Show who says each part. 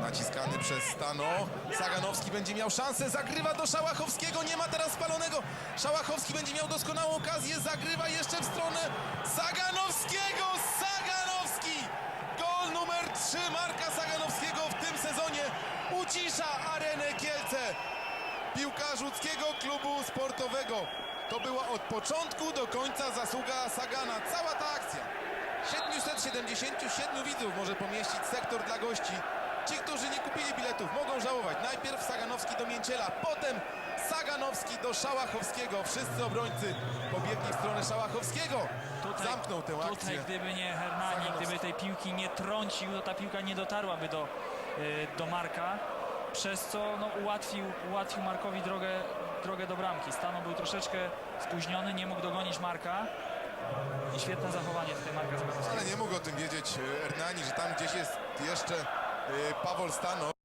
Speaker 1: Naciskany przez Stano. Saganowski będzie miał szansę, zagrywa do Szałachowskiego, nie ma teraz spalonego. Szałachowski będzie miał doskonałą okazję, zagrywa jeszcze w stronę Saganowskiego. Saganowski! Gol numer 3 Marka Saganowskiego w tym sezonie ucisza Arenę Kielce. Piłkarz łódzkiego klubu sportowego. To była od początku do końca zasługa Sagana. Cała ta akcja. 777 widzów może pomieścić sektor dla gości. Ci, którzy nie kupili biletów, mogą żałować. Najpierw Saganowski do Mięciela, potem Saganowski do Szałachowskiego. Wszyscy obrońcy pobiegli w stronę Szałachowskiego. Zamknął tę
Speaker 2: Tutaj,
Speaker 1: akcję.
Speaker 2: gdyby nie Hernani, gdyby tej piłki nie trącił, to ta piłka nie dotarłaby do, y, do Marka, przez co no, ułatwił, ułatwił Markowi drogę, drogę do bramki. Stano był troszeczkę spóźniony, nie mógł dogonić Marka i świetne zachowanie tutaj Marka Zagadowskiego.
Speaker 1: Ale nie mógł o tym wiedzieć e, Ernani, że tam gdzieś jest jeszcze e, Pawol Stano.